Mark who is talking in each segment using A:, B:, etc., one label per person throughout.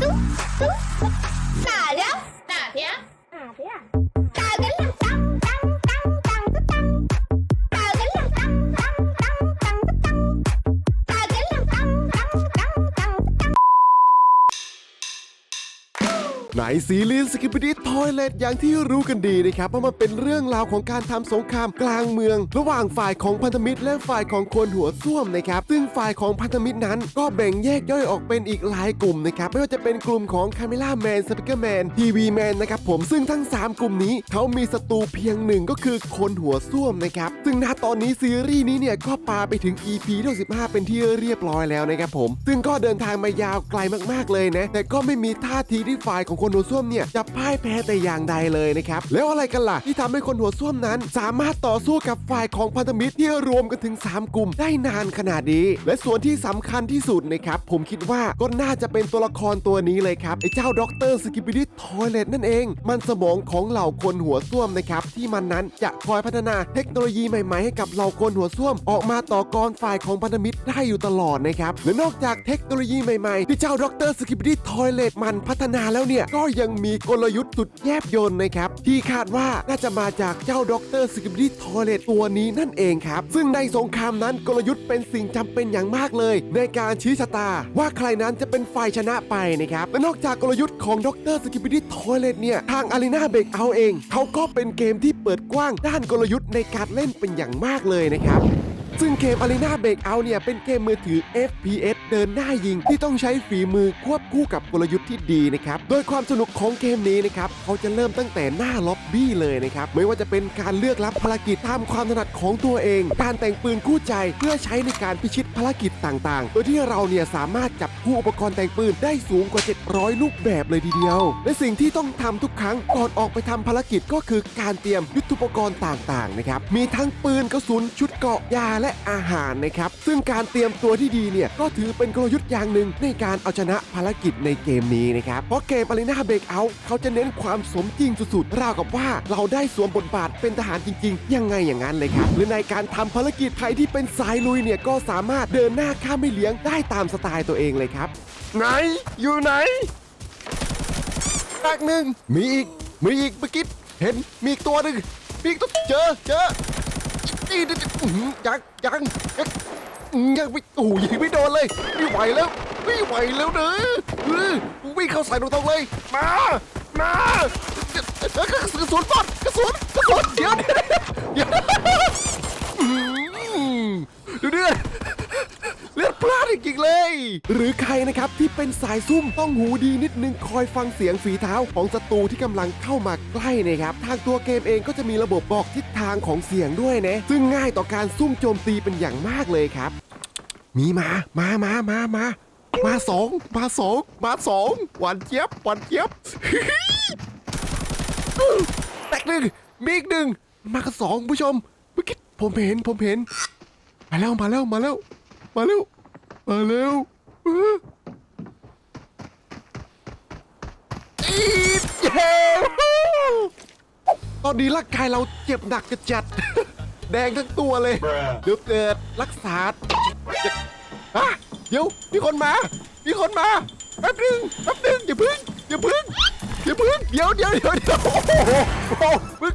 A: 嘟嘟嘟哪呀哪呀
B: 哪呀 ซีรีส์สกิปปี้ทอยเลตอย่างที่รู้กันดีนะครับว่ามันเป็นเรื่องราวของการทำสงครามกลางเมือง ระหว่างฝ่ายของพันธมิตร และฝ่ายของคนหัวส้วมนะครับซึ่งฝ่ายของพันธมิตรนั้น ก็แบ่งแยกย่อยออกเป็นอีกหลายกลุ่มนะครับไม่ว่าจะเป็นกลุ่มของคาเมล่าแมนสปิเกอร์แมนทีวีแมนนะครับผมซึ่งทั้ง 3 กลุ่มนี้เขามีศัตรูเพียงหนึ่งก็คือคนหัวส้วมนะครับซึ่งณตอนนี้ซีรีส์นี้เนี่ยก็ปาไปถึง EP ที่15เป็นที่เรียบร้อยแล้วนะครับผม ซึ่งก็เดินทางมายาวไกลมากๆเลยนะแต่ก็ไม่มีท่าทีที่ฝ่ายของคนหัวส้วมเนี่ยจะพ่ายแพ้แต่อย่างใดเลยนะครับ แล้วอะไรกันล่ะที่ทำให้คนหัวส้วมนั้น สามารถต่อสู้กับฝ่ายของพันธมิตรที่รวมกันถึง 3 กลุ่มได้นานขนาดนี้ และส่วนที่สำคัญที่สุดนะครับผมคิดว่าก็น่าจะเป็นตัวละครตัวนี้เลยครับไอ้เจ้าด็อกเตอร์สกิปปิดิทอยเลตนั่นเอง มันสมองของเหล่าคนหัวส้วมนะครับที่มันนั้นจะคอยพัฒนาเทคโนโลยีใหม่ๆให้กับเหล่าคนหัวส้วมออกมาต่อกรฝ่ายของพันธมิตรได้อยู่ตลอดนะครับและนอกจากเทคโนโลยีใหม่ๆที่เจ้าด็อกเตอร์สกิปปิดิทอยเลตมันพัฒนาแล้วเนี่ยก็ยังมีกลยุทธ์สุดแยบยลนะครับ ที่คาดว่าน่าจะมาจากเจ้าด็อกเตอร์สกิปปิดิทอเลตตัวนี้นั่นเองครับ ซึ่งในสงครามนั้นกลยุทธ์เป็นสิ่งจำเป็นอย่างมากเลย ในการชี้ชะตา ว่าใครนั้นจะเป็นฝ่ายชนะไปนะครับและนอกจากกลยุทธ์ของด็อกเตอร์สกิปปิดิทอเลตเนี่ยทางอารีนาเบกเอาเอง เขาก็เป็นเกมที่เปิดกว้างด้านกลยุทธ์ในการเล่นเป็นอย่างมากเลยนะครับ ซึ่งเกม Arena Breakout เนี่ยเป็นเกมมือถือ FPS เดินหน้ายิงที่ต้องใช้ฝีมือควบคู่กับกลยุทธ์ที่ดีนะครับ โดยความสนุกของเกมนี้นะครับเขาจะเริ่มตั้งแต่หน้าล็อบบี้เลยนะครับ ไม่ว่าจะเป็นการเลือกรับภารกิจตามความถนัดของตัวเอง การแต่งปืนคู่ใจเพื่อใช้ในการพิชิตภารกิจต่างๆ โดยที่เราเนี่ยสามารถจับคู่อุปกรณ์แต่งปืนได้สูงกว่า 700ลูกแบบเลยทีเดียว และสิ่งที่ต้องทำทุกครั้งก่อนออกไปทำภารกิจก็คือการเตรียมยุทธุปกรณ์ต่างๆนะครับ มีทั้งปืนกระสุนชุดเกาะยาและอาหารนะครับ ซึ่งการเตรียมตัวที่ดีเนี่ยก็ถือเป็นกลยุทธ์อย่างหนึ่งในการเอาชนะภารกิจในเกมนี้นะครับ เพราะเกม Arena Breakout เขาจะเน้นความสมจริงสุดๆราวกับว่าเราได้สวมบทบาทเป็นทหารจริง ๆ ยังไงอย่างนั้นเลยครับ หรือในการทำภารกิจใครที่เป็นสายลุยเนี่ยก็สามารถเดินหน้าข้ามไม่เลี้ยงได้ตามสไตล์ตัวเองเลยครับ ไหน อยู่ไหนแป๊กหนึ่งมีอีกมีอีกเมื่อกี้เห็นมีอีกตัวหนึ่งมีอีกตัวเจอเจอ นี่นี่อื้อหือยังยังยังยังไม่โอ้ยยิงไม่โดนเลยไม่ไหวแล้วไม่ไหวแล้วเนอะเอวิ่งเข้าใส่ตรงๆเลย มามากระสุนกระสุนปอดกระสุนกระสุนเดี๋ยวเดี๋ยวเดี๋ยวอื้อดเดือด พลาดจริงๆเลย หรือใครนะครับที่เป็นสายซุ่มต้องหูดีนิดนึงคอยฟังเสียงฝีเท้าของศัตรูที่กำลังเข้ามาใกล้นะครับทางตัวเกมเองก็จะมีระบบบอกทิศทางของเสียงด้วยนะซึ่งง่ายต่อการซุ่มโจมตีเป็นอย่างมากเลยครับ มีมา มามามามามาสองมาสองมาสองหวานเจี๊ยบหวานเจี๊ยบแตกหนึ่งมีอีกหนึ่งมากันสองผู้ชมเมื่อกี้ผมเห็นผมเห็น มาแล้วมาแล้วมาแล้วมาเร็ว มาเร็วเอออีดเย้ตอนนี้ร่างกายเราเจ็บหนักกระจัด แดงทั้งตัวเลย เดี๋ยวเกิดรักษาฮะเดี๋ยวมีคนมา มีคนมา แป๊บนึง แป๊บนึงอย่าพึ่งอย่าพึ่งอย่าพึ่งเดี๋ยวเดี๋ยวเดี๋ยวเดี๋ยวโอ้โหโอ้โหมึง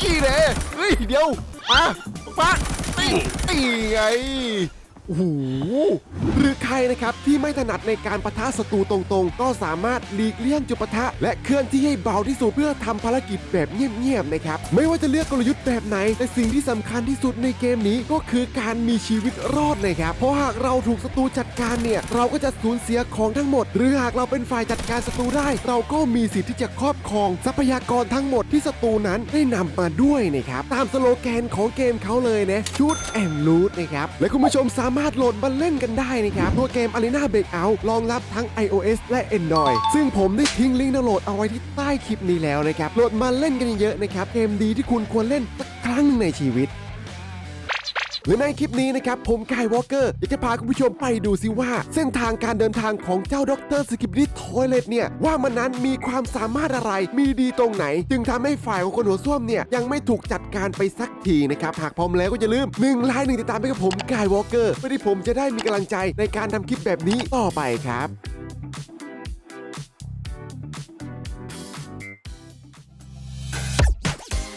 B: กี่เลยเฮ้ย เดี๋ยวมามาตีตีไง โอ้โหห รือใครนะครับที่ไม่ถนัดในการปะทะศัตรูตรงๆ ก็สามารถหลีกเลี่ยงจุดปะทะ และเคลื่อนที่ให้เบาที่สุดเพื่อทำภารกิจแบบเงียบๆนะครับไม่ว่าจะเลือกกลยุทธ์แบบไหน แต่สิ่งที่สำคัญที่สุดในเกมนี้ก็คือการมีชีวิตรอดนะครับเพราะหากเราถูกศัตรูจัดการเนี่ยเราก็จะสูญเสียของทั้งหมด หรือหากเราเป็นฝ่ายจัดการศัตรูได้ เราก็มีสิทธิ์ที่จะครอบครองทรัพยากรทั้งหมดที่ศัตรูนั้นได้นำมาด้วยนะครับตามสโลแกนของเกมเขาเลยนะชุดแอนลูดนะครับและคุณผู้ชมสามารถโหลดมาเล่นกันได้นะครับครับตัวเกม Arena Breakout รองรับทั้ง iOS และ Android ซึ่งผมได้ทิ้งลิงก์ดาวน์โหลดเอาไว้ที่ใต้คลิปนี้แล้วนะครับ โหลดมาเล่นกันเยอะๆนะครับ เกมดีที่คุณควรเล่นสักครั้งหนึ่งในชีวิต และในคลิปนี้นะครับ ผมกายวอลเกอร์อยากจะพาคุณผู้ชมไปดูซิว่า เส้นทางการเดินทางของเจ้าด็อกเตอร์สกิปดี้ทอยเลตเนี่ย ว่ามันนั้นมีความสามารถอะไร มีดีตรงไหน จึงทำให้ฝ่ายของคนหัวส้วมเนี่ย ยังไม่ถูกจัดการไปสักทีนะครับ หากพร้อมแล้วก็อย่าลืม1ไลค์หนึ่งติดตามไปกับผมกายวอลเกอร์เพื่อที่ผมจะได้มีกำลังใจในการทำคลิปแบบนี้ต่อไปครับ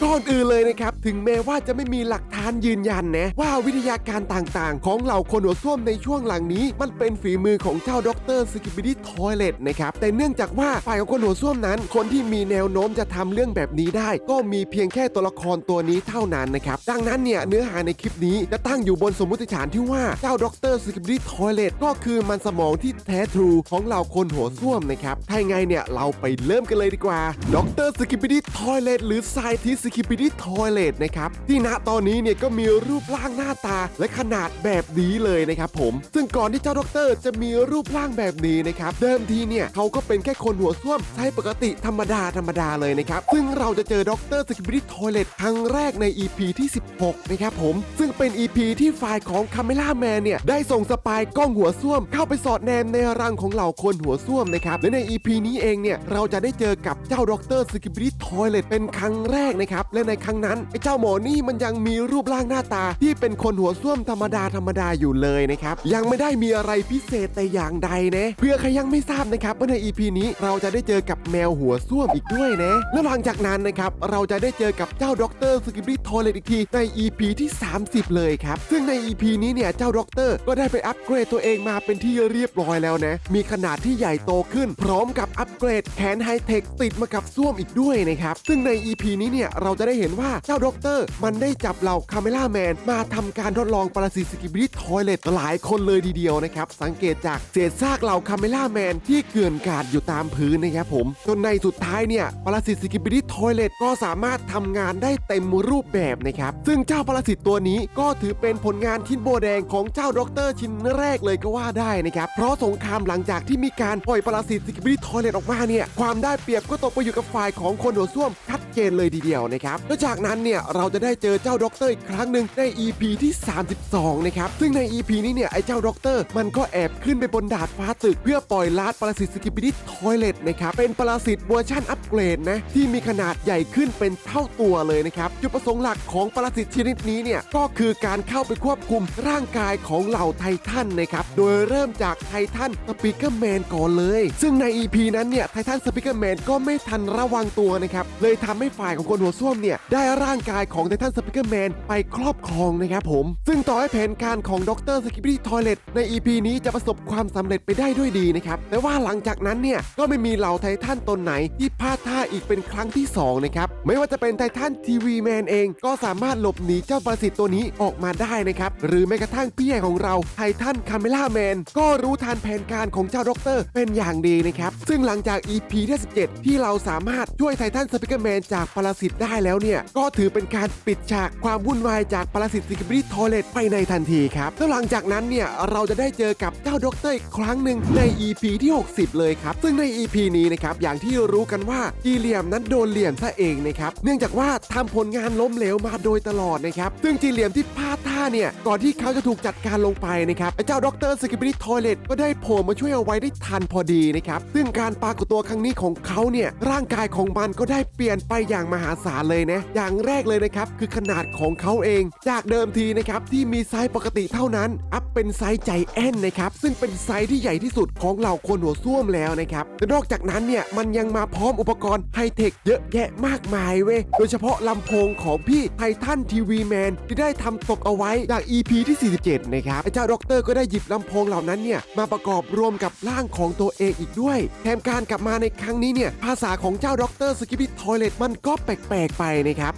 B: ก่อนอื่นเลยนะครับ ถึงแม้ว่าจะไม่มีหลักฐานยืนยันนะ ว่าวิทยาการต่างๆ ของเหล่าคนหัวส้วมในช่วงหลังนี้ มันเป็นฝีมือของเจ้าดรสกิบิดี้ทอยเลตนะครับ แต่เนื่องจากว่าฝ่ายของคนหัวส้วมนั้น คนที่มีแนวโน้มจะทำเรื่องแบบนี้ได้ ก็มีเพียงแค่ตัวละครตัวนี้เท่านั้นนะครับ ดังนั้นเนี่ยเนื้อหาในคลิปนี้จะตั้งอยู่บนสมมติฐานที่ว่าเจ้าดรสกิบิดี้ทอยเลตก็คือมันสมองที่แท้ทรูของเหล่าคนหัวส้วมนะครับถ้าไงเนี่ยเราไปเริ่มกันเลยดีกว่าดรสกิบิดี้ทอยเลตหรือไซทิสกิบิดี้ทอยเลตนะครับที่ณตอนนี้เนี่ยก็มีรูปร่างหน้าตาและขนาดแบบนี้เลยนะครับผม ซึ่งก่อนที่เจ้าด็อกเตอร์จะมีรูปร่างแบบนี้นะครับเดิมทีเนี่ยเขาก็เป็นแค่คนหัวส้วมใช้ปกติธรรมดาธรรมดาเลยนะครับซึ่งเราจะเจอด็อกเตอร์สกิบิดี้ทอยเลตครั้งแรกใน EP ที่ 16 นะครับผม ซึ่งเป็น EP ที่ฝ่ายของคาเมล่าแมนเนี่ย ได้ส่งสปายกล้องหัวส้วม เข้าไปสอดแนมในรังของเหล่าคนหัวส้วมนะครับและใน EP นี้เองเนี่ย เราจะได้เจอกับเจ้าด็อกเตอร์สกิบิดี้ทอยเลตเป็นครั้งแรกนะครับและในครั้งนั้นไอ้เจ้าหมอนี่มันยังมีรูปร่างหน้าตา ที่เป็นคนหัวส้วมธรรมดาธรรมดาอยู่เลยนะครับ ยังไม่ได้มีอะไรพิเศษแต่อย่างใดนะเพื่อใครยังไม่ทราบนะครับว่าใน EP นี้เราจะได้เจอกับแมวหัวส้วมอีกด้วยนะแล้วหลังจากนั้นนะครับเราจะได้เจอกับเจ้าด็อกเตอร์สกิบิดี้ทอยเลตอีกทีใน EP ที่ 30 เลยครับซึ่งใน EP นี้เนี่ยเจ้าด็อกเตอร์ก็ได้ไปอัปเกรดตัวเองมาเป็นที่เรียบร้อยแล้วนะมีขนาดที่ใหญ่โตขึ้น พร้อมกับอัปเกรดแขนไฮเทคติดมากับส้วมอีกด้วยนะครับซึ่งใน EP นี้เนี่ยเราราจะได้เห็นว่าเจ้าด็อกเตอร์ มันได้จับเหล่าคาเมล่าแมนมาทำการทดลองปรสิตสกิบิดี้ทอยเลตหลายคนเลยทีเดียวนะครับ สังเกตจากเศษซากเหล่าคาเมล่าแมนที่เกลื่อนกลาดอยู่ตามพื้นนะครับผม จนในสุดท้ายเนี่ยปรสิตสกิบิดี้ทอยเลตก็สามารถทำงานได้เต็มรูปแบบนะครับ ซึ่งเจ้าปรสิตตัวนี้ก็ถือเป็นผลงานชิ้นโบแดงของเจ้าด็อกเตอร์ชิ้นแรกเลยก็ว่าได้นะครับ เพราะสงครามหลังจากที่มีการปล่อยปรสิตสกิบิดี้ทอยเลตออกมาเนี่ยความได้เปรียบก็ตกไปอยู่กับฝ่ายของคนหัวส้วมชัดเจนเลยทีเดียวนะครับแล้วจากนั้นเนี่ยเราจะได้เจอเจ้าด็อกเตอร์อีกครั้งหนึ่งใน EP ที่ 32 นะครับซึ่งใน EP นี้เนี่ยไอ้เจ้าด็อกเตอร์มันก็แอบขึ้นไปบนดาดฟ้าตึก เพื่อปล่อยลาดปรสิตสกิบิดี้ทอยเลตนะครับเป็นปรสิตเวอร์ชันอัปเกรดนะที่มีขนาดใหญ่ขึ้นเป็นเท่าตัวเลยนะครับจุดประสงค์หลักของปรสิตชนิดนี้เนี่ยก็คือการเข้าไปควบคุมร่างกายของเหล่าไททันนะครับโดยเริ่มจากไททันสปีกเกอร์แมนก่อนเลย ซึ่งใน EP นั้นเนี่ยไททันสปีกเกอร์แมนก็ไม่ทันระวังตัวนะครับเลยทำให้ฝ่ายของคนหัวส้วมเนี่ยได้ร่างกายของไททันสปีกเกอร์แมนไปครอบครองนะครับผม ซึ่งต่อให้แผนการของดรสกิปปี้ทอยเลตใน EP นี้จะประสบความสำเร็จไปได้ด้วยดีนะครับ แต่ว่าหลังจากนั้นเนี่ยก็ไม่มีเหล่าไททันตนไหนที่พลาดท่าอีกเป็นครั้งที่สองนะครับ ไม่ว่าจะเป็นไททันทีวีแมนเองก็สามารถหลบหนีเจ้าปรสิตตัวนี้ออกมาได้นะครับ หรือแม้กระทั่งพี่ใหญ่ของเราไททันคาเมล่าแมนก็รู้ทันแผนการของเจ้าด็อกเตอร์เป็นอย่างดีนะครับ ซึ่งหลังจาก EP ที่17ที่เราสามารถช่วยไททันสปิเกอร์แมนจากปรสิตได้แล้วเนี่ย ก็ถือเป็นการปิดฉากความวุ่นวายจากปรสิตสกิบริทอเลตไปในทันทีครับแล้วหลังจากนั้นเนี่ยเราจะได้เจอกับเจ้าดรอีกครั้งหนึ่งใน EP ที่ 60 เลยครับ ซึ่งใน EP นี้นะครับอย่างที่รู้กันว่าจีเหลียมนั้นโดนเหลี่ยมซะเองนะครับเนื่องจากว่าทำผลงานล้มเหลวมาโดยตลอดนะครับซึ่งจีเหลียมที่พลาดท่าเนี่ยก่อนที่เขาจะถูกจัดการลงไปนะครับไอ้เจ้าด็อกเตอร์สกิบริทอเลตก็ได้โผล่มาช่วยเอาไว้ได้ทันพอดีนะครับซึ่งการปรากฏตัวครั้งนี้ของเขาเนี่ยร่างกายของมันก็ได้เปลี่ยนไปอย่างมหาศาลเลยนะ อย่างแรกเลยนะครับ คือขนาดของเขาเอง จากเดิมทีนะครับ ที่มีไซส์ปกติเท่านั้น อัพเป็นไซส์ใจแอนนะครับ ซึ่งเป็นไซส์ที่ใหญ่ที่สุดของเหล่าคนหัวส้วมแล้วนะครับนอกจากนั้นเนี่ย มันยังมาพร้อมอุปกรณ์ไฮเทคเยอะแยะมากมายเว้ย โดยเฉพาะลำโพงของพี่ไททันทีวีแมนที่ได้ทำตกเอาไว้จาก EP ที่ 47 นะครับเจ้าด็อกเตอร์ก็ได้หยิบลำโพงเหล่านั้นเนี่ยมาประกอบรวมกับร่างของตัวเองอีกด้วย แถมการกลับมาในครั้งนี้เนี่ยภาษาของเจ้าด็อกเตอร์สกิปปี้ทอยเลตมันก็แปลกกไปนะครับ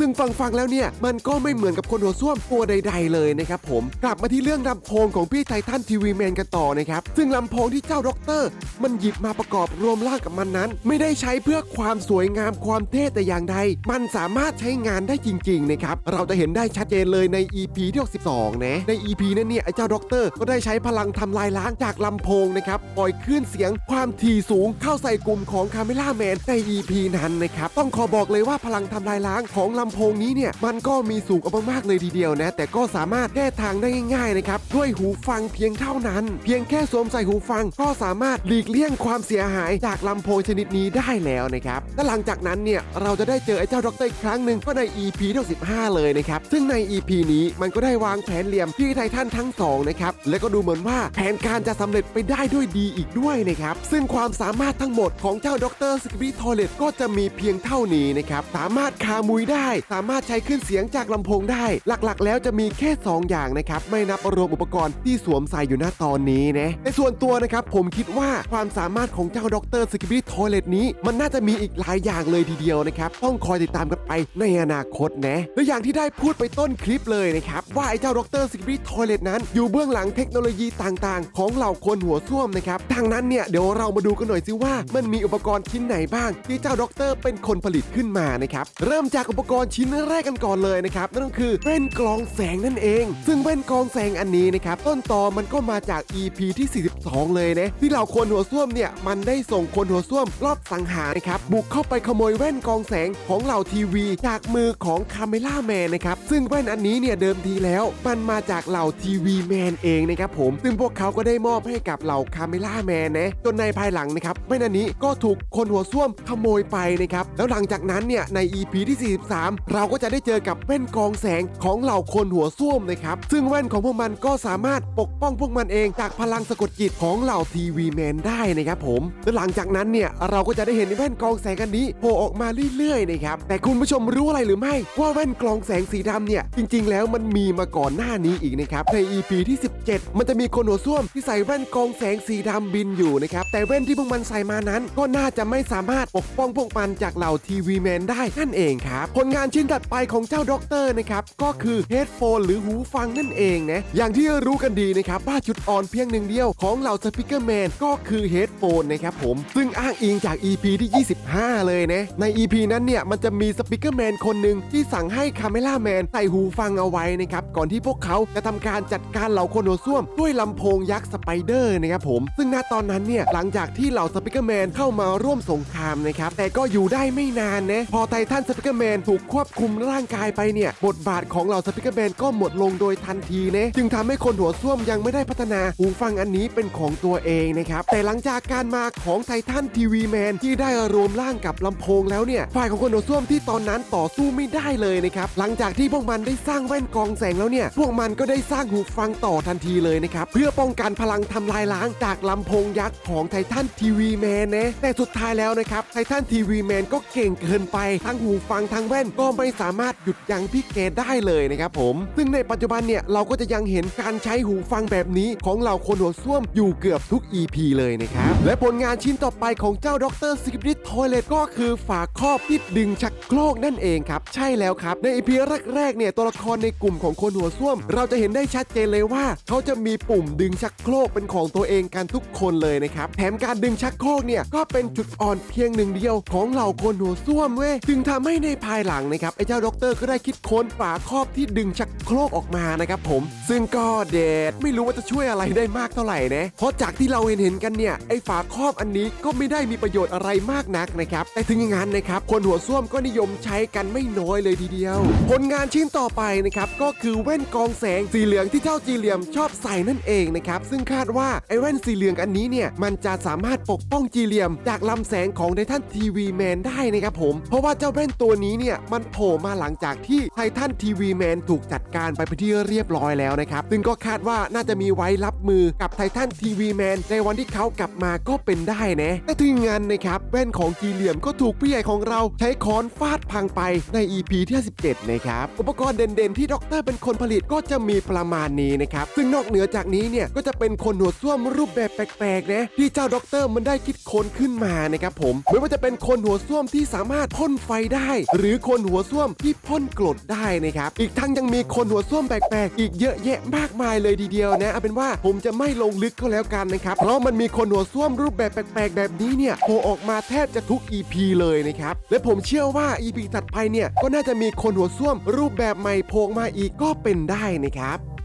B: ซึ่งฟังฟังๆแล้วเนี่ย มันก็ไม่เหมือนกับคนหัวส้วมตัวใด ๆ เลยนะครับผม กลับมาที่เรื่องลำโพงของพี่ไททันทีวีแมนกันต่อนะครับ ซึ่งลำโพงที่เจ้าด็อกเตอร์ มันหยิบมาประกอบรวมร่างกับมันนั้น ไม่ได้ใช้เพื่อความสวยงามความเท่แต่อย่างใด มันสามารถใช้งานได้จริงๆนะครับ เราจะเห็นได้ชัดเจนเลยใน EP ที่62นะ ใน EP นั้นเนี่ยไอ้เจ้าด็อกเตอร์ก็ได้ใช้พลังทำลายล้างจากลำโพงนะครับ ปล่อยคลื่นเสียงความถี่สูงเข้าใส่กลุ่มของคาเมล่าแมนใน EP นั้นนะครับ ต้องขอบอกเลยว่าพลังทำลายล้างของลำโพโพงนี้เนี่ยมันก็มีสูงเอามากๆเลยทีเดียวนะ แต่ก็สามารถแก้ทางได้ง่ายๆนะครับด้วยหูฟังเพียงเท่านั้น เพียงแค่สวมใส่หูฟังก็สามารถหลีกเลี่ยงความเสียหายจากลำโพงชนิดนี้ได้แล้วนะครับและหลังจากนั้นเนี่ยเราจะได้เจอไอ้เจ้าด็อกเตอร์อีกครั้งหนึ่งก็ใน EP ที่15เลยนะครับซึ่งใน EP นี้มันก็ได้วางแผนเหลี่ยมที่ไททันทั้งสองนะครับและก็ดูเหมือนว่าแผนการจะสำเร็จไปได้ด้วยดีอีกด้วยนะครับซึ่งความสามารถทั้งหมดของเจ้าด็อกเตอร์สกิปปี้ทอเลตก็จะมีเพียงเท่านี้นะครับสามารถคามุยได้ สามารถใช้ขึ้นเสียงจากลำโพงได้ หลักๆ แล้วจะมีแค่ 2 อย่างนะครับไม่นับรวมอุปกรณ์ที่สวมใส่อยู่หน้าตอนนี้นะในส่วนตัวนะครับผมคิดว่าความสามารถของเจ้าด็อกเตอร์สกิปปี้ทอยเลตนี้ มันน่าจะมีอีกหลายอย่างเลยทีเดียวนะครับ ต้องคอยติดตามกันไปในอนาคตนะและอย่างที่ได้พูดไปต้นคลิปเลยนะครับ ว่าไอ้เจ้าด็อกเตอร์สกิปปี้ทอยเลตนั้น อยู่เบื้องหลังเทคโนโลยีต่างๆ ของเหล่าคนหัวส้วมนะครับดังนั้นเนี่ยเดี๋ยวเรามาดูกันหน่อยสิว่า มันมีอุปกรณ์ชิ้นไหนบ้าง ที่เจ้าด็อกเตอร์เป็นคนผลิตขึ้นมานะครับเริ่มจากอุปกรณ์ชิ้นแรกกันก่อนเลยนะครับนั่นก็คือแว่นกรองแสงนั่นเอง ซึ่งแว่นกรองแสงอันนี้นะครับต้นตอมันก็มาจาก EP ที่ 42 เลยนะที่เหล่าคนหัวส้วมเนี่ยมันได้ส่งคนหัวส้วมรอบสังหารนะครับบุกเข้าไปขโมยแว่นกองแสงของเหล่าทีวี จากมือของคาเมล่าแมนนะครับซึ่งแว่นอันนี้เนี่ยเดิมทีแล้ว มันมาจากเหล่าทีวีแมนเองนะครับผมซึ่งพวกเขาก็ได้มอบให้กับเหล่าคาเมล่าแมนนะจนในภายหลังนะครับแว่นอันนี้ก็ถูกคนหัวส้วมขโมยไปนะครับแล้วหลังจากนั้นเนี่ยใน EP ที่ 43 เราก็จะได้เจอกับแว่นกองแสงของเหล่าคนหัวส้วมนะครับซึ่งแว่นของพวกมันก็สามารถปกป้องพวกมันเองจากพลังสะกดจิตของเหล่าทีวีแมนได้นะครับผม และหลังจากนั้นเนี่ยเราก็จะได้เห็นแว่นกรองแสงอันนี้โผล่ออกมาเรื่อยๆนะครับแต่คุณผู้ชมรู้อะไรหรือไม่ว่าแว่นกรองแสงสีดำเนี่ยจริง ๆ แล้วมันมีมาก่อนหน้านี้อีกนะครับใน EP ที่ 17 มันจะมีคนหัวส้วมที่ใส่แว่นกรองแสงสีดำบินอยู่นะครับแต่แว่นที่พวกมันใส่มานั้น ก็น่าจะไม่สามารถปกป้องพวกมันจากเหล่าทีวีแมนได้นั่นเองครับผลงานชิ้นถัดไปของเจ้าด็อกเตอร์นะครับก็คือเฮดโฟนหรือหูฟังนั่นเองนะอย่างที่รู้กันดีนะครับว่าจุดอ่อนเพียงหนึ่งเดียวของเหล่าสปิเกอร์แมนก็คือเฮดโฟนนะครับผม ซึ่งอ้างอิงจาก EP ที่ 25 เลยนะ ใน EP นั้นเนี่ย มันจะมีสปิเกอร์แมนคนหนึ่งที่สั่งให้คาเมล่าแมนใส่หูฟังเอาไว้นะครับ ก่อนที่พวกเขาจะทำการจัดการเหล่าคนหัวส้วม ด้วยลำโพงยักษ์สไปเดอร์นะครับผม ซึ่งณตอนนั้นเนี่ย หลังจากที่เหล่าสปิเกอร์แมนเข้ามาร่วมสงครามนะครับ แต่ก็อยู่ได้ไม่นานนะพอไททันสปิเกอร์แมนถูกควบคุมร่างกายไปเนี่ยบทบาทของเหล่าสปิเกอร์แมนก็หมดลงโดยทันทีนะจึงทำให้คนหัวส้วมยังไม่ได้พัฒนาหูฟังอันนี้เป็นของตัวเองนะครับแต่หลังงจากการมาของไททันทีวีแมนที่ได้รวมร่างกับลำโพงแล้วเนี่ย ฝ่ายของคนหัวส้วมที่ตอนนั้นต่อสู้ไม่ได้เลยนะครับ หลังจากที่พวกมันได้สร้างแว่นกองแสงแล้วเนี่ย พวกมันก็ได้สร้างหูฟังต่อทันทีเลยนะครับ เพื่อป้องกันพลังทำลายล้างจากลำโพงยักษ์ของไททันทีวีแมนนะแต่สุดท้ายแล้วนะครับไททันทีวีแมนก็เก่งเกินไปทั้งหูฟังทั้งแว่นก็ไม่สามารถหยุดยั้งพี่เกดได้เลยนะครับผม ซึ่งในปัจจุบันเนี่ยเราก็จะยังเห็นการใช้หูฟังแบบนี้ของเหล่าคนหัวส้วมอยู่เกือบทุก EP เลยนะครับ และผลงานชิ้นต่อไปของเจ้าดรสกิปดิทอยเลตก็คือฝาครอบที่ดึงชักโครกนั่นเองครับ ใช่แล้วครับ ใน EP แรกๆเนี่ยตัวละครในกลุ่มของคนหัวส้วม เราจะเห็นได้ชัดเจนเลยว่า เขาจะมีปุ่มดึงชักโครกเป็นของตัวเองกันทุกคนเลยนะครับแถมการดึงชักโครกเนี่ยก็เป็นจุดอ่อนเพียงหนึ่งเดียวของเหล่าคนหัวส้วมเว้ยจึงทำให้ในภายหลังนะครับไอ้เจ้าด็อกเตอร์ก็ได้คิดค้นฝาครอบที่ดึงชักโครกออกมานะครับผม ซึ่งก็เด็ดไม่รู้ว่าจะช่วยอะไรได้มากเท่าไหร่นะเพราะจากที่เราเห็นเห็นกันเนี่ยไอ้ฝาครอบอันนี้ก็ไม่ได้มีประโยชน์อะไรมากนักนะครับแต่ถึงอย่างนั้นนะครับคนหัวส้วมก็นิยมใช้กันไม่น้อยเลยทีเดียว ผลงานชิ้นต่อไปนะครับก็คือแว่นกองแสงสีเหลืองที่เจ้าจีเหลี่ยมชอบใส่นั่นเองนะครับซึ่งคาดว่าไอ้แว่นสีเหลืองอันนี้เนี่ยมันจะสามารถปกป้องจีเหลี่ยม จากลำแสงของไททันทีวีแมนได้นะครับผม เพราะว่าเจ้าแว่นตัวนี้เนี่ยมันโผล่มาหลังจากที่ไททันทีวีแมนถูกจัดการไปเป็นที่เรียบร้อยแล้วนะครับซึ่งก็คาดว่าน่าจะมีไว้รับมือกับไททันทีวีแมนในวันที่เขากลับมาก็เป็นได้นะแต่ถึงงานนะครับแว่นของจีเหลี่ยมก็ถูกพี่ใหญ่ของเราใช้ค้อนฟาดพังไปใน EP ที่ 17 นะครับ อุปกรณ์เด่นๆที่ด็อกเตอร์เป็นคนผลิตก็จะมีประมาณนี้นะครับ ซึ่งนอกเหนือจากนี้เนี่ยก็จะเป็นคนหัวส้วมรูปแบบแปลกๆนะที่เจ้าด็อกเตอร์มันได้คิดค้นขึ้นมานะครับผมไม่ว่าจะเป็นคนหัวส้วมที่สามารถพ่นไฟได้ หรือคนหัวส้วมที่พ่นกรดได้นะครับอีกทั้งยังมีคนหัวส้วมแปลกๆ อีกเยอะแยะมากมายเลยทีเดียวนะเอาเป็นว่าผมจะไม่ลงลึกก็แล้วกันนะครับเพราะมันมีคนหัวส้วมรูปแบบแปลกๆ แบบนี้เนี่ยโผล่ออกมาแทบจะทุก EP เลยนะครับ และผมเชื่อว่า EP ถัดไปเนี่ยก็น่าจะมีคนหัวส้วมรูปแบบใหม่โผล่มาอีกก็เป็นได้นะครับ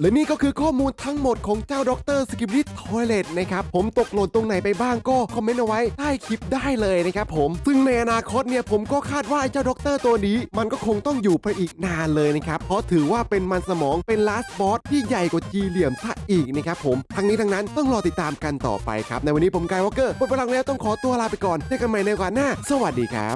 B: และนี่ก็คือข้อมูลทั้งหมดของเจ้าด็อกเตอร์สกิป i ิทอยเลตนะครับ ผมตกหล่นตรงไหนไปบ้างก็คอมเมนต์เอาไว้ใต้คลิปได้เลยนะครับผม ซึ่งในอนาคตเนี่ยผมก็คาดว่าไอ้เจ้าด็อกเตอร์ตัวนี้ มันก็คงต้องอยู่ไปอีกนานเลยนะครับ เพราะถือว่าเป็นมันสมองเป็นลาสบอสที่ใหญ่กว่าจีเหลี่ยมซะอีกนะครับผม ทั้งนี้ทั้งนั้นต้องรอติดตามกันต่อไปครับ ในวันนี้ผมกายวอลเกอร์หมดเวลาแล้วต้องขอตัวลาไปก่อนเจอกันใหม่ในโอกาสหน้า สวัสดีครับ